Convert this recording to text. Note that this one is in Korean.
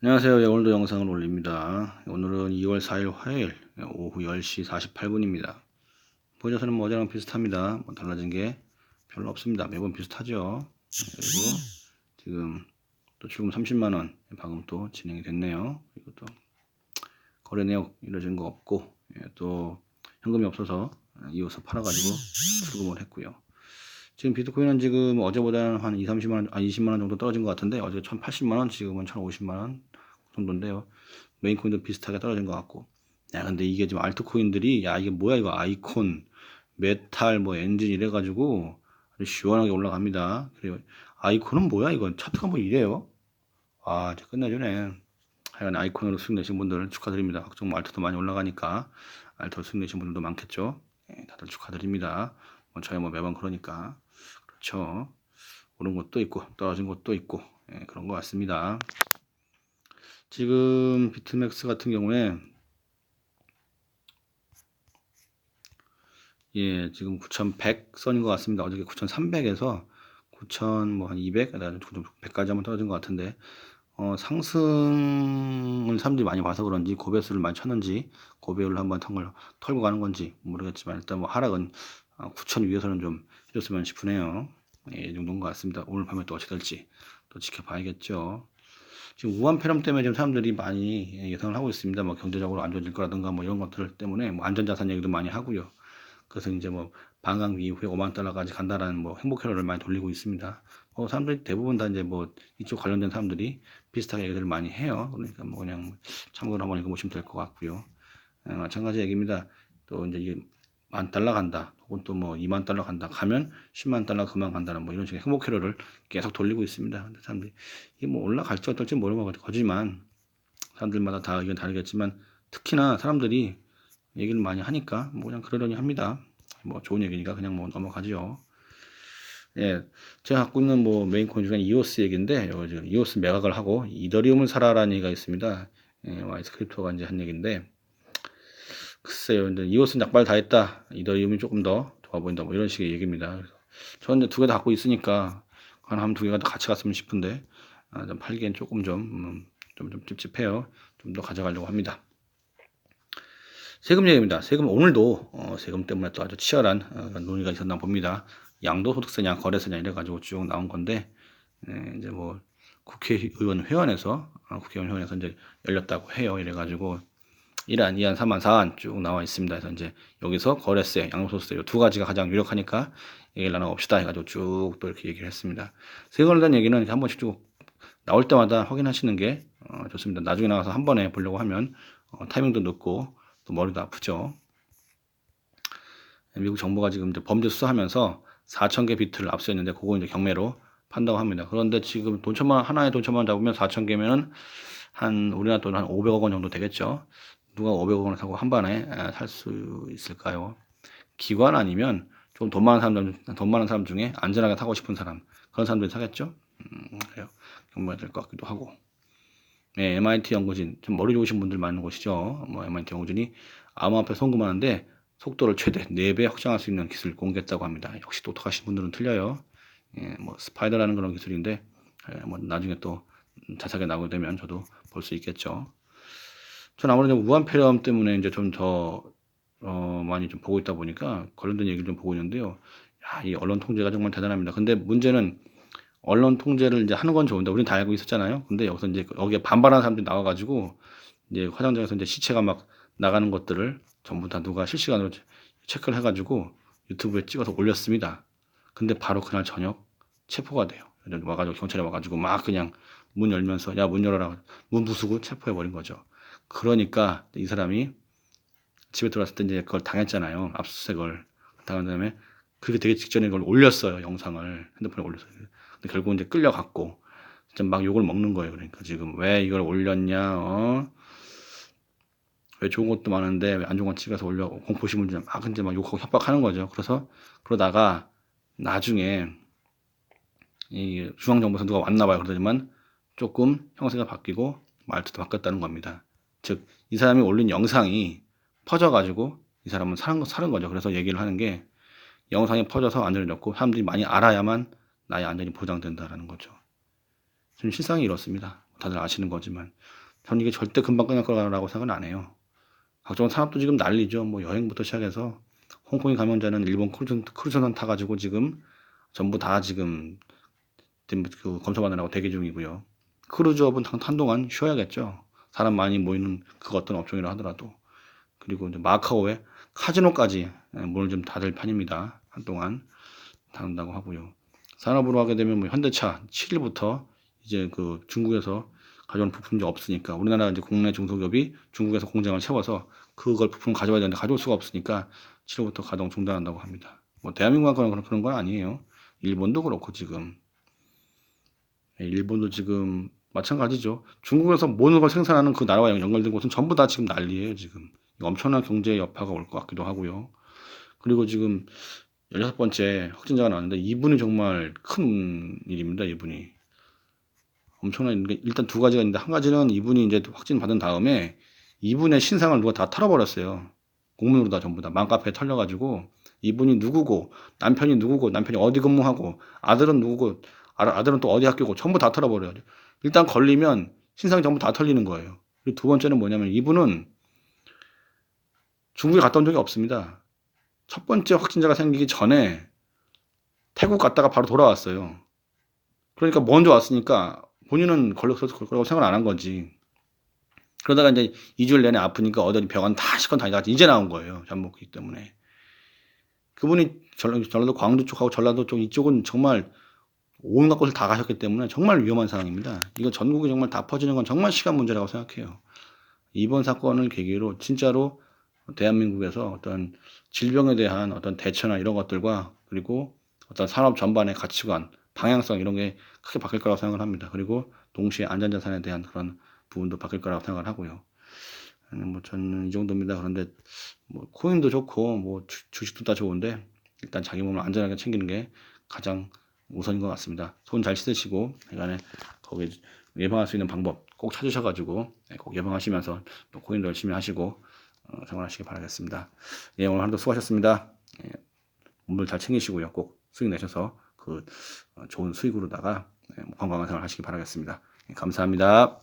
안녕하세요. 예, 오늘도 영상을 올립니다. 오늘은 2월 4일 화요일 오후 10시 48분입니다. 보여서는 뭐 어제랑 비슷합니다. 뭐 달라진 게 별로 없습니다. 매번 비슷하죠. 그리고 지금 또 출금 30만원 방금 또 진행이 됐네요. 또 거래 내역 이루어진 거 없고 예, 또 현금이 없어서 이어서 팔아가지고 출금을 했고요. 지금 비트코인은 지금 어제보다는 한 2, 30만 원, 아 20만 원 정도 떨어진 것 같은데 어제 1,080만 원, 지금은 1,050만 원 정도인데요. 메인코인도 비슷하게 떨어진 것 같고. 야, 근데 이게 지금 알트코인들이 야 이게 뭐야 이거 아이콘, 메탈, 뭐 엔진 이래 가지고 아주 시원하게 올라갑니다. 그리고 아이콘은 뭐야 이건 차트가 뭐 이래요? 아, 이제 끝내주네. 하여간 아이콘으로 수익 내신 분들 축하드립니다. 각종 뭐 알트도 많이 올라가니까 알트로 수익 내신 분들도 많겠죠. 예, 다들 축하드립니다. 뭐 저희 뭐 매번 그러니까. 그렇죠. 오른 것도 있고 떨어진 것도 있고 예, 그런 것 같습니다. 지금 비트맥스 같은 경우에 예 지금 9100 선인 것 같습니다. 어저께 9300에서 9000뭐한 200, 100까지 한번 떨어진 것 같은데 어, 상승을 사람들이 많이 봐서 그런지 고배수를 많이 쳤는지 고배율을 한번 턴걸 털고 가는 건지 모르겠지만 일단 뭐 하락은 9천 어, 위에서는 좀 해줬으면 싶으네요. 예, 이 정도인 것 같습니다. 오늘 밤에 또 어떻게 될지 또 지켜봐야겠죠. 지금 우한 폐렴 때문에 지금 사람들이 많이 예상을 하고 있습니다. 뭐 경제적으로 안 좋아질 거라든가 뭐 이런 것들 때문에 뭐 안전자산 얘기도 많이 하고요. 그래서 이제 뭐 방광 이후에 5만 달러까지 간다라는 뭐 행복 회로를 많이 돌리고 있습니다. 뭐 사람들이 대부분 다 이제 뭐 이쪽 관련된 사람들이 비슷하게 얘기들을 많이 해요. 그러니까 뭐 그냥 참고로 한번 읽어보시면 될 것 같고요. 어, 마찬가지 얘기입니다. 또 이제 이게 만 달러 간다. 혹은 또 뭐 2만 달러 간다. 가면 10만 달러 그만 간다는 뭐 이런 식의 행복 회로를 계속 돌리고 있습니다. 근데 사람들이 이게 뭐 올라갈지 어떨지 모르고 거지만 사람들마다 다 의견 다르겠지만 특히나 사람들이 얘기를 많이 하니까 뭐 그냥 그러려니 합니다. 뭐 좋은 얘기니까 그냥 뭐 넘어가지요. 예, 제가 갖고 있는 뭐 메인 코인 중에 이오스 얘기인데, 요 지금 이오스 매각을 하고 이더리움을 사라라는 얘기가 있습니다. 예, 와이스 크립토가 이제 한 얘기인데, 글쎄요, 근데 이오스는 약발 다 했다. 이더리움이 조금 더 좋아 보인다. 뭐 이런 식의 얘기입니다. 저는 두개 다 갖고 있으니까 한두 개가 더 같이 갔으면 싶은데, 아, 좀 팔기엔 조금 좀, 음, 좀, 좀 찝찝해요. 좀 더 가져가려고 합니다. 세금 얘기입니다. 세금 오늘도 어, 세금 때문에 또 아주 치열한 어, 논의가 있었나 봅니다. 양도소득세냐 거래세냐 이래가지고 쭉 나온 건데 네, 이제 뭐 국회의원 회원에서 어, 국회의원 회원에서 이제 열렸다고 해요. 이래가지고 1안, 2안, 3안, 4안 쭉 나와 있습니다. 그래서 이제 여기서 거래세, 양도소득세 두 가지가 가장 유력하니까 얘기를 나눠봅시다 해가지고 쭉 또 이렇게 얘기를 했습니다. 세금에 대한 얘기는 한 번씩 쭉 나올 때마다 확인하시는 게 어, 좋습니다. 나중에 나가서 한 번에 보려고 하면 어, 타이밍도 늦고 또 머리도 아프죠. 미국 정부가 지금 이제 범죄 수사하면서 4천 개 비트를 압수했는데 그거 이제 경매로 판다고 합니다. 그런데 지금 돈 천만 하나에 돈 천만 원 잡으면 4천 개면은 한 우리나라 돈 한 500억 원 정도 되겠죠. 누가 500억 원을 사고 한 번에 살 수 있을까요? 기관 아니면 좀 돈 많은 사람, 돈 많은 사람 중에 안전하게 타고 싶은 사람 그런 사람들이 사겠죠. 음, 그래요. 경매가 될것 같기도 하고. 네, MIT 연구진 좀 머리 좋으신 분들 많은 곳이죠. 뭐 MIT 연구진이 암호화폐 송금하는데 속도를 최대 4배 확장할 수 있는 기술을 공개했다고 합니다. 역시 똑똑하신 분들은 틀려요. 예, 뭐 스파이더라는 그런 기술인데 예, 뭐 나중에 또 자세하게 나오게 되면 저도 볼 수 있겠죠. 전 아무래도 무한폐렴 때문에 이제 좀더 어, 많이 좀 보고 있다 보니까 관련된 얘기를 좀 보고 있는데요. 야, 이 언론 통제가 정말 대단합니다. 근데 문제는 언론 통제를 이제 하는 건 좋은데 우리는 다 알고 있었잖아요. 근데 여기서 이제 여기에 반발하는 사람들이 나와가지고 이제 화장장에서 이제 시체가 막 나가는 것들을 전부 다 누가 실시간으로 체크를 해가지고 유튜브에 찍어서 올렸습니다. 근데 바로 그날 저녁 체포가 돼요. 와가지고 경찰에 와가지고 막 그냥 문 열면서 야 문 열어라 문 부수고 체포해 버린 거죠. 그러니까 이 사람이 집에 들어왔을 때 이제 그걸 당했잖아요. 압수수색을 당한 다음에 그렇게 되게 직전에 그걸 올렸어요. 영상을 핸드폰에 올렸어요. 근데 결국 이제 끌려갔고 진짜 막 욕을 먹는 거예요. 그러니까 지금 왜 이걸 올렸냐? 어? 왜 좋은 것도 많은데 왜 안 좋은 거 찍어서 올려 공포심을 막 이제 막 욕하고 협박하는 거죠. 그래서 그러다가 나중에 이 중앙정부에서 누가 왔나 봐요. 그러더니만 조금 형세가 바뀌고 말투도 바뀌었다는 겁니다. 즉 이 사람이 올린 영상이 퍼져가지고 이 사람은 사는, 사는 거죠. 그래서 얘기를 하는 게 영상이 퍼져서 안전해졌고 사람들이 많이 알아야만 나의 안전이 보장된다라는 거죠. 지금 실상이 이렇습니다. 다들 아시는 거지만 저는 이게 절대 금방 끝날 거라고 생각은 안 해요. 각종 산업도 지금 난리죠. 뭐 여행부터 시작해서 홍콩에 감염자는 일본 크루즈, 크루즈선 타가지고 지금 전부 다 지금 그 검사받느라고 대기 중이고요. 크루즈업은 탄, 탄 동안 쉬어야겠죠. 사람 많이 모이는 그 어떤 업종이라 하더라도 그리고 이제 마카오에 카지노까지 예, 문을 좀 닫을 판입니다. 한동안 닫는다고 하고요. 산업으로 하게 되면 뭐 현대차 7일부터 이제 그 중국에서 가져온 부품이 없으니까 우리나라 이제 국내 중소기업이 중국에서 공장을 채워서 그걸 부품 가져와야 되는데 가져올 수가 없으니까 7일부터 가동 중단한다고 합니다. 뭐 대한민국만 그런 그런 건 아니에요. 일본도 그렇고 지금 예, 일본도 지금 마찬가지죠. 중국에서 모든 걸 생산하는 그 나라와 연결된 곳은 전부 다 지금 난리예요. 지금 엄청난 경제 여파가 올 것 같기도 하고요. 그리고 지금 16번째 확진자가 나왔는데 이분이 정말 큰 일입니다. 이분이 엄청난 일- 일단 두 가지가 있는데 한 가지는 이분이 이제 확진 받은 다음에 이분의 신상을 누가 다 털어버렸어요. 공문으로 다 전부 다 맘카페에 털려가지고 이분이 누구고 남편이 누구고 남편이 어디 근무하고 아들은 누구고 아- 아들은 또 어디 학교고 전부 다 털어버려요. 일단 걸리면 신상이 전부 다 털리는 거예요. 그리고 두 번째는 뭐냐면 이분은 중국에 갔다 온 적이 없습니다. 첫 번째 확진자가 생기기 전에 태국 갔다가 바로 돌아왔어요. 그러니까 먼저 왔으니까 본인은 걸렸을 거라고 생각 안 한 거지. 그러다가 이제 2주일 내내 아프니까 어디 병원 다 시건 다니다가 이제 나온 거예요. 잠복기 때문에. 그분이 전라- 전라도 광주 쪽하고 전라도 쪽 이쪽은 정말 온갖 곳을 다 가셨기 때문에 정말 위험한 상황입니다. 이거 전국에 정말 다 퍼지는 건 정말 시간 문제라고 생각해요. 이번 사건을 계기로 진짜로 대한민국에서 어떤 질병에 대한 어떤 대처나 이런 것들과 그리고 어떤 산업 전반의 가치관, 방향성 이런 게 크게 바뀔 거라고 생각을 합니다. 그리고 동시에 안전자산에 대한 그런 부분도 바뀔 거라고 생각을 하고요. 음, 뭐 저는 이 정도입니다. 그런데 뭐 코인도 좋고 뭐 주, 주식도 다 좋은데 일단 자기 몸을 안전하게 챙기는 게 가장 우선인 것 같습니다. 손 잘 씻으시고 이간에 거기 예방할 수 있는 방법 꼭 찾으셔가지고 네, 꼭 예방하시면서 또 코인도 열심히 하시고 어, 생활하시기 바라겠습니다. 예, 오늘 하루도 수고하셨습니다. 예, 몸을 잘 챙기시고요. 꼭 수익 내셔서 그 어, 좋은 수익으로다가 예, 건강한 생활 하시기 바라겠습니다. 예, 감사합니다.